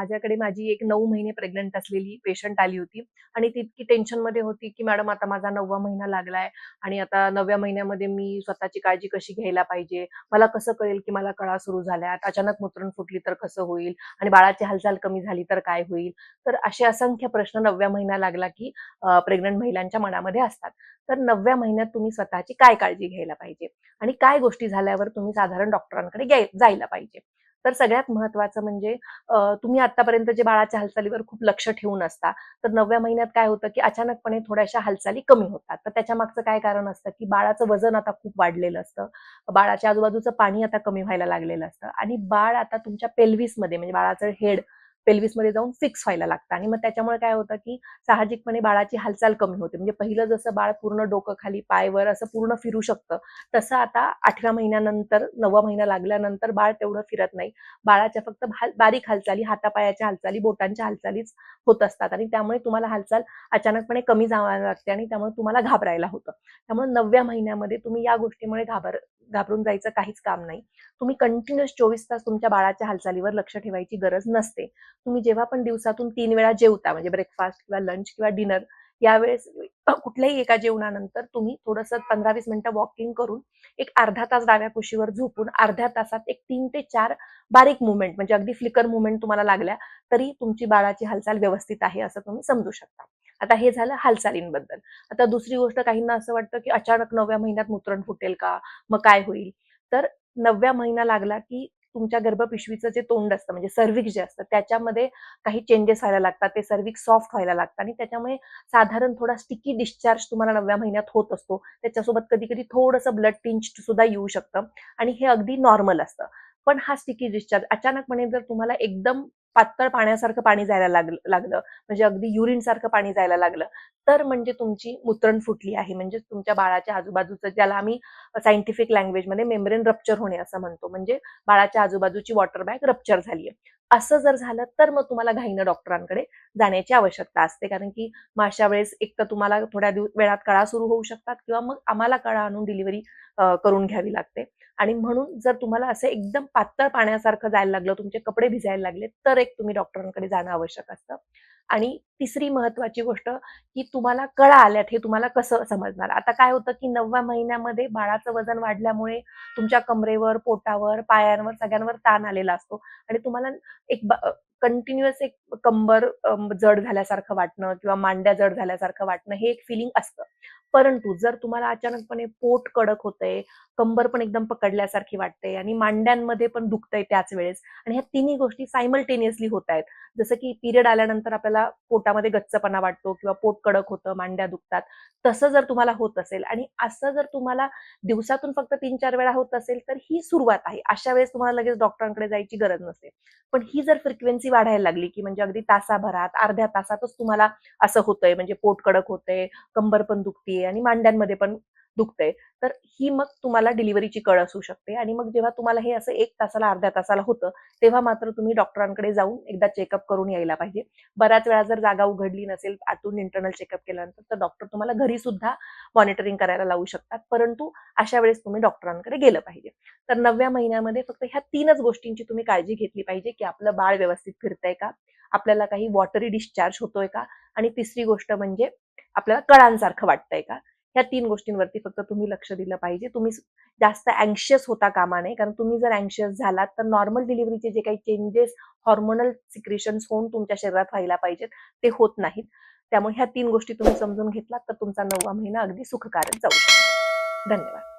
माझ्याकडे माझी एक नऊ महिने प्रेग्नंट असलेली पेशंट आली होती. आणि ती इतकी टेन्शनमध्ये होती की मॅडम आता माझा नववा महिना लागलाय आणि आता नवव्या महिन्यामध्ये मी स्वतःची काळजी कशी घ्यायला पाहिजे? मला कसं कळेल की मला कळा सुरू झाल्यात? अचानक मुत्रण फुटली तर कसं होईल? आणि बाळाची हालचाल कमी झाली तर काय होईल? तर असे असंख्य प्रश्न नवव्या महिना लागला की प्रेग्नंट महिलांच्या मनामध्ये असतात. तर नवव्या महिन्यात तुम्ही स्वतःची काय काळजी घ्यायला पाहिजे? आणि काय गोष्टी झाल्यावर तुम्ही साधारण डॉक्टरांकडे गे- जायला पाहिजे? तर सगळ्यात महत्वाचं म्हणजे तुम्ही आतापर्यंत जे बाळाच्या हालचालीवर खूप लक्ष ठेवून असता तर नवव्या महिन्यात काय होतं की अचानकपणे थोड्याशा हालचाली कमी होतात. तर त्याच्या मागचं काय कारण असतं की बाळाचं वजन आता खूप वाढलेलं असतं. बाळाच्या आजूबाजूचं पाणी आता कमी व्हायला लागलेलं असतं. आणि बाळ आता तुमच्या पेल्विसमध्ये म्हणजे बाळाचं हेड पेल्विसमध्ये जाऊन फिक्स व्हायला लागतं. आणि मग त्याच्यामुळे काय होतं की साहजिकपणे बाळाची हालचाल कमी होते. म्हणजे पहिलं जसं बाळ पूर्ण डोकं खाली पायवर असं पूर्ण फिरू शकतं तसं आता आठव्या महिन्यानंतर नववा महिना लागल्यानंतर बाळ तेवढं फिरत नाही. बाळाच्या फक्त बारीक हालचाली हातापायाच्या हालचाली बोटांच्या हालचालीच होत असतात. आणि त्यामुळे तुम्हाला हालचाल अचानकपणे कमी जावायला लागते आणि त्यामुळे तुम्हाला घाबरायला होतं. त्यामुळे नवव्या महिन्यामध्ये तुम्ही या गोष्टीमुळे घाबर घाबरून जायचं काहीच काम नाही. तुम्ही कंटिन्युअस चोवीस तास तुमच्या बाळाच्या हालचालीवर लक्ष ठेवायची गरज नसते. तुम्ही जेव्हा पण दिवसातून तीन वेळा जेवता म्हणजे ब्रेकफास्ट किंवा लंच किंवा डिनर यावेळेस कुठल्याही एका जेवणानंतर तुम्ही थोडंसं पंधरा वीस मिनिटं वॉकिंग करून एक अर्धा तास डाव्या कुशीवर झोपून अर्ध्या तासात एक तीन ते चार बारीक मुवमेंट म्हणजे अगदी फ्लिकर मुवमेंट तुम्हाला लागल्या तरी तुमची बाळाची हालचाल व्यवस्थित आहे असं तुम्ही समजू शकता. आता हे झालं हालचालींबद्दल. आता दुसरी गोष्ट काहींना असं वाटतं की अचानक नवव्या महिन्यात मुत्रण फुटेल का? मग काय होईल? तर नवव्या महिना लागला की तुमच्या गर्भपिशवीचं जे तोंड असतं म्हणजे सर्विक्स जे असतं त्याच्यामध्ये काही चेंजेस व्हायला लागतात. ते सर्विक्स सॉफ्ट व्हायला लागतं आणि त्याच्यामुळे साधारण थोडा स्टिकी डिस्चार्ज तुम्हाला नवव्या महिन्यात होत असतो. त्याच्यासोबत कधी कधी थोडंसं ब्लड टिंच सुद्धा येऊ शकतं आणि हे अगदी नॉर्मल असतं. पण हा स्टिकी डिस्चार्ज अचानकपणे जर तुम्हाला एकदम पातळ पाण्यासारखं पाणी जायला लागलं लागलं. म्हणजे अगदी युरिन सारखं पाणी जायला लागलं. तर म्हणजे तुमची मुत्रण फुटली आहे. म्हणजे तुमच्या बाळाच्या आजूबाजूचं ज्याला आम्ही सायंटिफिक लँग्वेजमध्ये मेम्ब्रेन रप्चर होणे असं म्हणतो. म्हणजे बाळाच्या आजूबाजूची वॉटर बॅग रप्चर झाली आहे. असं जर झालं तर मग तुम्हाला घाईनं डॉक्टरांकडे जाण्याची आवश्यकता असते. कारण की मग अशा वेळेस एक तर तुम्हाला थोड्या दिवस वेळात कळा सुरू होऊ शकतात किंवा मग आम्हाला कळा आणून डिलिव्हरी करून घ्यावी लागते. आणि म्हणून जर तुम्हाला असं एकदम पातळ पाण्यासारखं जायला लागलं तुमचे कपडे भिजायला लागले तर एक तुम्ही डॉक्टरांकडे जाणं आवश्यक असतं. आणि तिसरी महत्वाची गोष्ट की तुम्हाला कळा आल्यात हे तुम्हाला कसं समजणार? आता काय होतं की नवव्या महिन्यामध्ये बाळाचं वजन वाढल्यामुळे तुमच्या कमरेवर पोटावर पायांवर सगळ्यांवर ताण आलेला असतो आणि तुम्हाला एक कंटिन्युअस एक कंबर जड झाल्यासारखं वाटणं किंवा मांड्या जड झाल्यासारखं वाटणं हे एक फिलिंग असतं. परंतु जर तुम्हाला अचानकपणे पोट कडक होतंय कंबर पण एकदम पकडल्यासारखी वाटते आणि मांड्यांमध्ये पण दुखतंय त्याच वेळेस आणि ह्या तिन्ही गोष्टी सायमल्टेनियसली होत आहेत जसं की पिरियड आल्यानंतर आपल्याला पोटामध्ये गच्चपणा वाटतो किंवा पोट कडक होतं मांड्या दुखतात तसं जर तुम्हाला होत असेल आणि असं जर तुम्हाला दिवसातून फक्त तीन चार वेळा होत असेल तर ही सुरुवात आहे. अशा वेळेस तुम्हाला लगेच डॉक्टरांकडे जायची गरज नसते. पण ही जर फ्रिक्वेन्सी वाढायला लागली की म्हणजे अगदी तासाभरात अर्ध्या तासातच तुम्हाला असं होतंय म्हणजे पोट कडक होतंय कंबर पण दुखतीये आणि मांड्यांमध्ये पण दुखतंय तर ही मग तुम्हाला डिलिव्हरीची कळ असू शकते. आणि मग जेव्हा तुम्हाला हे असं एक तासाला अर्ध्या तासाला होतं तेव्हा मात्र तुम्ही डॉक्टरांकडे जाऊन एकदा चेकअप करून यायला पाहिजे. बऱ्याच वेळा जर जागा उघडली नसेल आतून इंटरनल चेकअप केल्यानंतर तर डॉक्टर तुम्हाला घरी सुद्धा मॉनिटरिंग करायला लावू शकतात. परंतु अशा वेळेस तुम्ही डॉक्टरांकडे गेलं पाहिजे. तर नवव्या महिन्यामध्ये फक्त ह्या तीनच गोष्टींची तुम्ही काळजी घेतली पाहिजे की आपलं बाळ व्यवस्थित फिरतंय का? आपल्याला काही वॉटरी डिस्चार्ज होतोय का? आणि तिसरी गोष्ट म्हणजे आपल्याला कळांसारखं वाटतंय का? ह्या तीन गोष्टींवरती फक्त तुम्ही लक्ष दिलं पाहिजे. तुम्ही जास्त अँशियस होता कामा नये कारण तुम्ही जर अँशियस झालात तर नॉर्मल डिलिव्हरीचे जे काही चेंजेस हॉर्मोनल सिक्रेशन्स होऊन तुमच्या शरीरात व्हायला पाहिजेत ते होत नाहीत. त्यामुळे ह्या तीन गोष्टी तुम्ही समजून घेतलात तर तुमचा नववा महिना अगदी सुखकारक जाऊ शकतो. धन्यवाद.